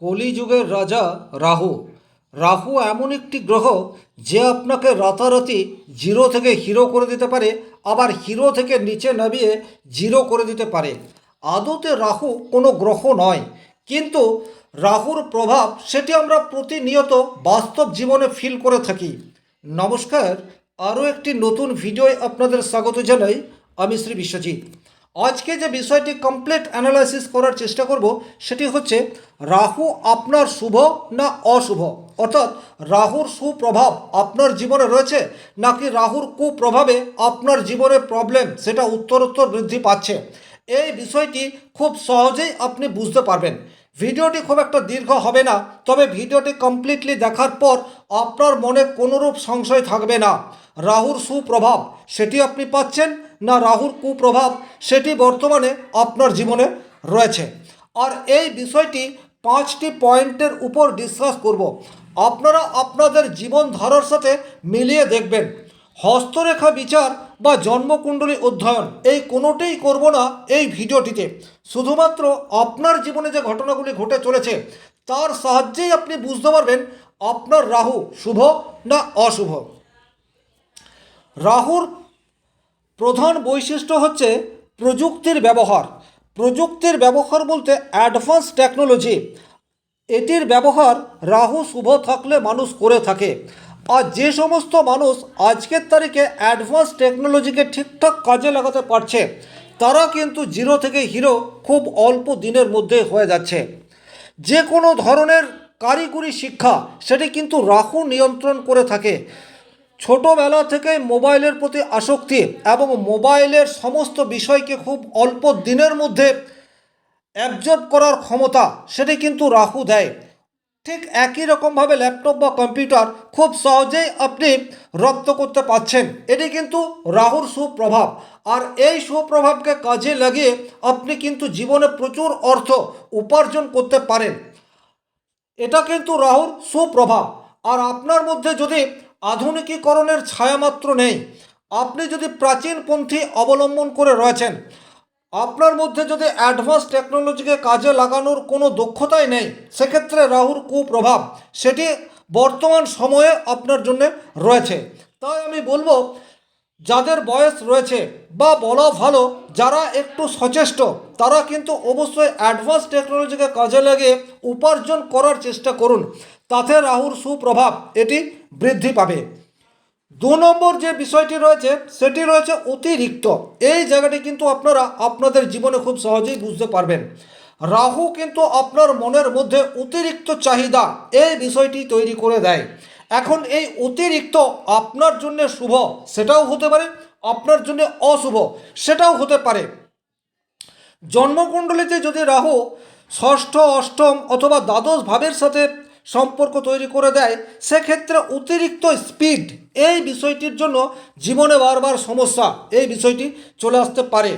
কলিযুগের রাজা রাহু। রাহু এমন একটি গ্রহ যে আপনাকে রাতারাতি জিরো থেকে হিরো করে দিতে পারে, আবার হিরো থেকে নিচে নামিয়ে জিরো করে দিতে পারে। আদতে রাহু কোনো গ্রহ নয়, কিন্তু রাহুর প্রভাব সেটি আমরা প্রতিনিয়ত বাস্তব জীবনে ফিল করে থাকি। নমস্কার, আরও একটি নতুন ভিডিওয় আপনাদের স্বাগত জানাই, আমি শ্রী বিশ্বজিৎ। আজকে যে বিষয়টি কমপ্লিট অ্যানালাইসিস করার চেষ্টা করব, সেটি হচ্ছে রাহু আপনার শুভ না অশুভ? অর্থাৎ রাহুর সুপ্রভাব আপনার জীবনে রয়েছে, নাকি রাহুর কুপ্রভাবে আপনার জীবনে প্রবলেম সেটা উত্তরোত্তর বৃদ্ধি পাচ্ছে? এই বিষয়টি খুব সহজেই আপনি বুঝতে পারবেন। ভিডিওটি খুব একটা দীর্ঘ হবে না, তবে ভিডিওটি কমপ্লিটলি দেখার পর আপনার মনে কোনোরূপ সংশয় থাকবে না। রাহুর সুপ্রভাব, সেটি আপনি পাচ্ছেন। না রাহুর কুপ্রভাব সেটি বর্তমানে আপনার জীবনে রয়েছে। আর এই বিষয়টি পাঁচটি পয়েন্টের উপর ডিসকাস করব। আপনারা আপনাদের জীবন ধারার সাথে মিলিয়ে দেখবেন। হস্তরেখা বিচার বা জন্মকুণ্ডলী অধ্যয়ন, এই কোনোটাই করব না এই ভিডিওটিতে। শুধুমাত্র আপনার জীবনে যে ঘটনাগুলি ঘটে চলেছে, তার সাহায্যেই আপনি বুঝতে পারবেন আপনার রাহু শুভ না অশুভ। রাহুর প্রধান বৈশিষ্ট্য হচ্ছে প্রযুক্তির ব্যবহার। প্রযুক্তির ব্যবহার বলতে অ্যাডভান্স টেকনোলজি। এটির ব্যবহার রাহু, শুভ থাকলে মানুষ করে থাকে। আর যে সমস্ত মানুষ আজকের তারিখে অ্যাডভান্স টেকনোলজিকে ঠিকঠাক কাজে লাগাতে পারছে, তারা কিন্তু জিরো থেকে হিরো খুব অল্প দিনের মধ্যে হয়ে যাচ্ছে। যে কোনো ধরনের কারিগরি শিক্ষা, সেটি কিন্তু রাহু নিয়ন্ত্রণ করে থাকে। ছোটোবেলা থেকে মোবাইলের প্রতি আসক্তি এবং মোবাইলের সমস্ত বিষয়কে খুব অল্প দিনের মধ্যে অ্যাবজর্ব করার ক্ষমতা সেটি কিন্তু রাহু দেয়। ঠিক একই রকমভাবে ল্যাপটপ বা কম্পিউটার খুব সহজেই আপনি রপ্ত করতে পারছেন। এটি কিন্তু রাহুর সুপ্রভাব। আর এই সুপ্রভাবকে কাজে লাগিয়ে আপনি কিন্তু জীবনে প্রচুর অর্থ উপার্জন করতে পারেন। এটা কিন্তু রাহুর সুপ্রভাব। আর আপনার মধ্যে যদি আধুনিকীকরণের ছায়ামাত্র নেই। আপনি যদি প্রাচীনপন্থী অবলম্বন করে রয়েছেন, আপনার মধ্যে যদি অ্যাডভান্স টেকনোলজিকে কাজে লাগানোর কোনো দক্ষতাই নেই, সেক্ষেত্রে রাহুর কুপ্রভাব সেটি বর্তমান সময়ে আপনার জন্য রয়েছে। তাই আমি বলব, যাদের বয়স রয়েছে বা বলা ভালো, যারা একটু সচেষ্ট, তারা কিন্তু অবশ্যই অ্যাডভান্স টেকনোলজিকে কাজে লাগিয়ে উপার্জন করার চেষ্টা করুন। তাতে রাহুর সুপ্রভাব এটি বৃদ্ধি পাবে। দু নম্বর যে বিষয়টি রয়েছে, সেটি রয়েছে অতিরিক্ত। এই জায়গাটি কিন্তু আপনারা আপনাদের জীবনে খুব সহজেই বুঝতে পারবেন। রাহু কিন্তু আপনার মনের মধ্যে অতিরিক্ত চাহিদা এই বিষয়টি তৈরি করে দেয়। এখন এই অতিরিক্ত আপনার জন্য শুভ, সেটাও হতে পারে, আপনার জন্য অশুভ, সেটাও হতে পারে। জন্মকুণ্ডলিতে যদি রাহু ষষ্ঠ, অষ্টম অথবা দ্বাদশ ভাবের সাথে সম্পর্ক তৈরি করে দেয়, সেক্ষেত্রে অতিরিক্ত স্পিড এই বিষয়টির জন্য জীবনে বারবার সমস্যা এই বিষয়টি চলে আসতে পারে।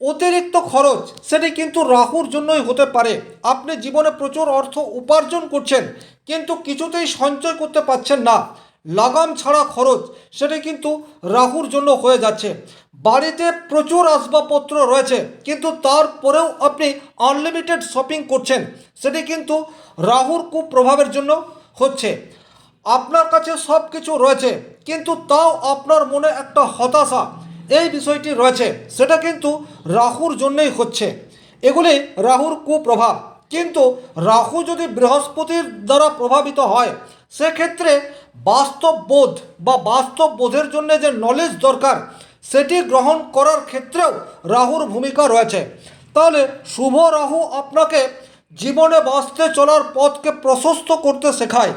অতিরিক্ত খরচ, সেটি কিন্তু রাহুর জন্যই হতে পারে। আপনি জীবনে প্রচুর অর্থ উপার্জন করছেন, কিন্তু কিছুতেই সঞ্চয় করতে পারছেন না। লাগাম ছাড়া খরচ, সেটি কিন্তু রাহুর জন্য হয়ে যাচ্ছে। বাড়িতে প্রচুর আসবাবপত্র রয়েছে, কিন্তু তারপরেও আপনি আনলিমিটেড শপিং করছেন, সেটি কিন্তু রাহুর কুপ্রভাবের জন্য হচ্ছে। আপনার কাছে সব কিছু রয়েছে, কিন্তু তাও আপনার মনে একটা হতাশা এই বিষয়টি রয়েছে, সেটা কিন্তু রাহুর জন্যই হচ্ছে। এগুলি রাহুর কুপ্রভাব। কিন্তু রাহু যদি বৃহস্পতির দ্বারা প্রভাবিত হয়, সেক্ষেত্রে বাস্তব বোধ বা বাস্তব বোধের জন্য যে নলেজ দরকার, সেটি গ্রহণ করার ক্ষেত্রেও রাহুর ভূমিকা রয়েছে। তাহলে শুভ রাহু আপনাকে জীবনে বাঁচতে চলার পথকে প্রশস্ত করতে শেখায়।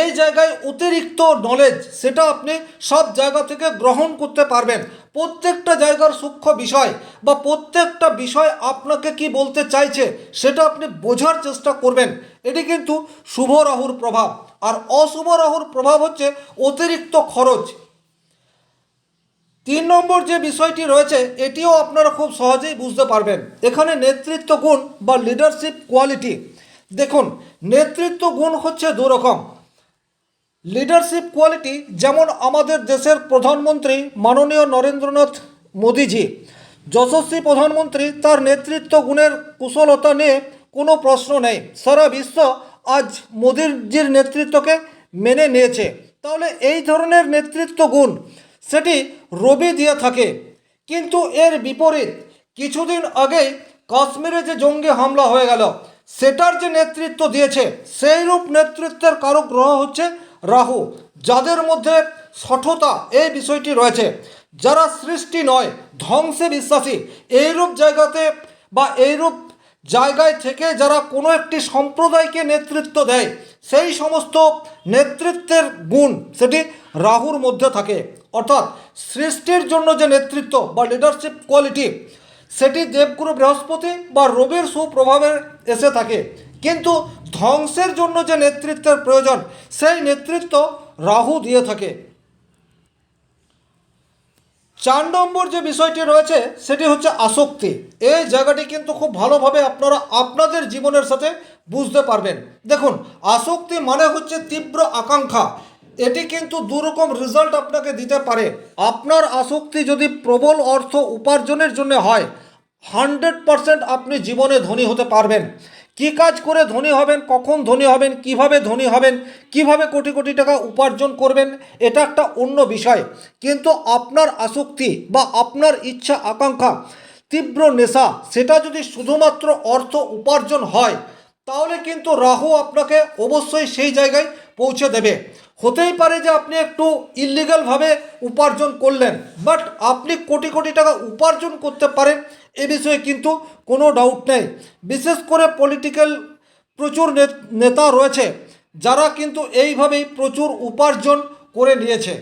এই জায়গায় অতিরিক্ত নলেজ সেটা আপনি সব জায়গা থেকে গ্রহণ করতে পারবেন। প্রত্যেকটা জায়গার সূক্ষ্ম বিষয় বা প্রত্যেকটা বিষয় আপনাকে কি বলতে চাইছে সেটা আপনি বোঝার চেষ্টা করবেন। এটি কিন্তু শুভ রাহুর প্রভাব। আর অশুভ রাহুর প্রভাব হচ্ছে অতিরিক্ত খরচ। তিন নম্বর যে বিষয়টি রয়েছে, এটিও আপনারা খুব সহজেই বুঝতে পারবেন। এখানে নেতৃত্ব গুণ বা লিডারশিপ কোয়ালিটি দেখুন নেতৃত্ব গুণ হচ্ছে দু রকম লিডারশিপ কোয়ালিটি যেমন আমাদের দেশের প্রধানমন্ত্রী মাননীয় নরেন্দ্রনাথ মোদীজি, যশস্বী প্রধানমন্ত্রী তার নেতৃত্ব গুণের কুশলতা নিয়ে কোনো প্রশ্ন নেই। সারা বিশ্ব আজ মোদীজির নেতৃত্বকে মেনে নিয়েছে। তাহলে এই ধরনের নেতৃত্ব গুণ সেটি রবি দিয়ে থাকে। কিন্তু এর বিপরীত, কিছুদিন আগেই কাশ্মীরে যে জঙ্গি হামলা হয়ে গেল, সেটার যে নেতৃত্ব দিয়েছে সেই রূপ নেতৃত্বের কারক গ্রহ হচ্ছে রাহু, যাদের মধ্যে সঠতা এই বিষয়টি রয়েছে, যারা সৃষ্টি নয়, ধ্বংসে বিশ্বাসী, এইরূপ জায়গাতে বা এইরূপ জায়গায় থেকে যারা কোনো একটি সম্প্রদায়কে নেতৃত্ব দেয়, সেই সমস্ত নেতৃত্বের গুণ সেটি রাহুর মধ্যে থাকে। অর্থাৎ সৃষ্টির জন্য যে নেতৃত্ব বা লিডারশিপ কোয়ালিটি সেটি দেবগুরু বৃহস্পতি বা রবির সুপ্রভাবে এসে থাকে। কিন্তু ধ্বংসের জন্য যে নেতৃত্বের প্রয়োজন, সেই নেতৃত্ব রাহু দিয়ে থাকে। চার নম্বর যে বিষয়টি রয়েছে, সেটি হচ্ছে আসক্তি। এই জায়গাটি কিন্তু খুব ভালোভাবে আপনারা আপনাদের জীবনের সাথে বুঝতে পারবেন। দেখুন, আসক্তি মানে হচ্ছে তীব্র আকাঙ্ক্ষা। এটি কিন্তু দুরকম রেজাল্ট আপনাকে দিতে পারে। আপনার আসক্তি যদি প্রবল অর্থ উপার্জনের জন্য হয় হান্ড্রেড পারসেন্ট আপনি জীবনে ধনী হতে পারবেন। কি কাজ করে ধনী হবেন, কখন ধনী হবেন, কীভাবে ধনী হবেন, কীভাবে কোটি কোটি টাকা উপার্জন করবেন, এটা একটা অন্য বিষয়। কিন্তু আপনার আসক্তি বা আপনার ইচ্ছা আকাঙ্ক্ষা, তীব্র নেশা, সেটা যদি শুধুমাত্র অর্থ উপার্জন হয়, তাহলে কিন্তু রাহু আপনাকে অবশ্যই সেই জায়গায় পৌঁছে দেবে। হতেই পারে যে আপনি একটু ইলিগালভাবে উপার্জন করলেন বাট আপনি কোটি কোটি টাকা উপার্জন করতে পারেন এ বিষয়ে কিন্তু কোনো ডাউট নেই। বিশেষ করে পলিটিক্যাল প্রচুর নেতা রয়েছে, যারা কিন্তু এইভাবেই প্রচুর উপার্জন করে নিয়েছে।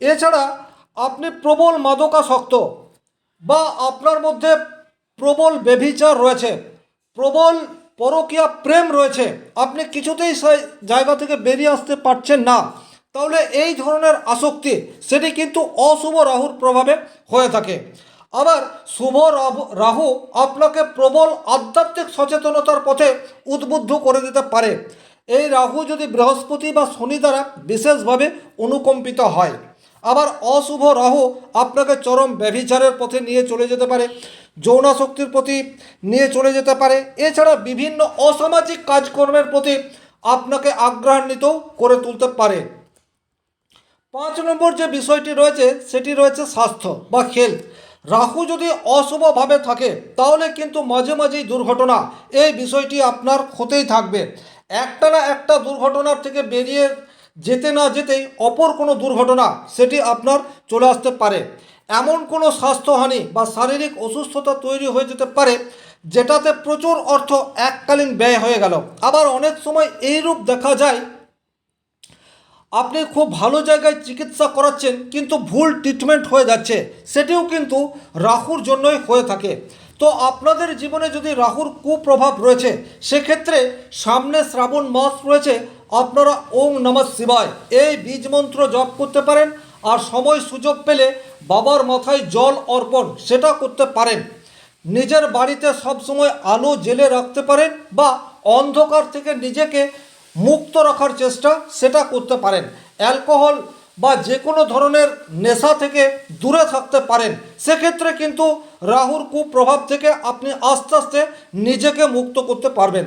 এছাড়া আপনি প্রবল মাদকাসক্ত বা আপনার মধ্যে প্রবল বেভিচার রয়েছে, প্রবল পরকীয়া প্রেম রয়েছে। আপনি কিছুতেই সেই জায়গা থেকে বেরিয়ে আসতে পারছেন না। তাহলে এই ধরনের আসক্তি, সেটি কিন্তু অশুভ রাহুর প্রভাবে হয়ে থাকে। আবার শুভ রাহু- আপনাকে প্রবল আধ্যাত্মিক সচেতনতার পথে উদ্বুদ্ধ করে দিতে পারে। এই রাহু যদি বৃহস্পতি বা শনি দ্বারা বিশেষভাবে অনুকম্পিত হয়, আবার অশুভ রাহু আপনাকে চরম ব্যভিচারের পথে নিয়ে চলে যেতে পারে। যৌনাশক্তির প্রতি নিয়ে চলে যেতে পারে। এছাড়া বিভিন্ন অসামাজিক কাজকর্মের প্রতি আপনাকে আগ্রহান্বিত করে তুলতে পারে। পাঁচ নম্বর যে বিষয়টি রয়েছে, সেটি রয়েছে স্বাস্থ্য বা হেলথ রাহু যদি অশুভভাবে থাকে, তাহলে কিন্তু মাঝে মাঝেই দুর্ঘটনা, এই বিষয়টি আপনার হতেই থাকবে। একটা না একটা দুর্ঘটনার থেকে বেরিয়ে যেতে না যেতেই অপর কোনো দুর্ঘটনা, সেটি আপনার চলে আসতে পারে। এমন কোনো স্বাস্থ্যহানি বা শারীরিক অসুস্থতা তৈরি হয়ে যেতে পারে যেটাতে প্রচুর অর্থ এককালীন ব্যয় হয়ে গেল। আবার অনেক সময় এইরূপ দেখা যায়, আপনি খুব ভালো জায়গায় চিকিৎসা করাচ্ছেন কিন্তু ভুল ট্রিটমেন্ট হয়ে যাচ্ছে, সেটিও কিন্তু রাহুর জন্যই হয়ে থাকে। তো আপনাদের জীবনে যদি রাহুর কুপ্রভাব রয়েছে, সেক্ষেত্রে সামনে শ্রাবণ মাস রয়েছে, আপনারা ওং নমঃ শিবায় এই বীজ মন্ত্র জপ করতে পারেন। আর সময় সুযোগ পেলে বাবার মাথায় জল অর্পণ সেটা করতে পারেন। নিজের বাড়িতে সবসময় আলো জেলে রাখতে পারেন বা অন্ধকার থেকে নিজেকে মুক্ত রাখার চেষ্টা সেটা করতে পারেন। অ্যালকোহল বা যে কোনো ধরনের নেশা থেকে দূরে থাকতে পারেন। সেক্ষেত্রে কিন্তু রাহুর কুপ্রভাব থেকে আপনি আস্তে আস্তে নিজেকে মুক্ত করতে পারবেন।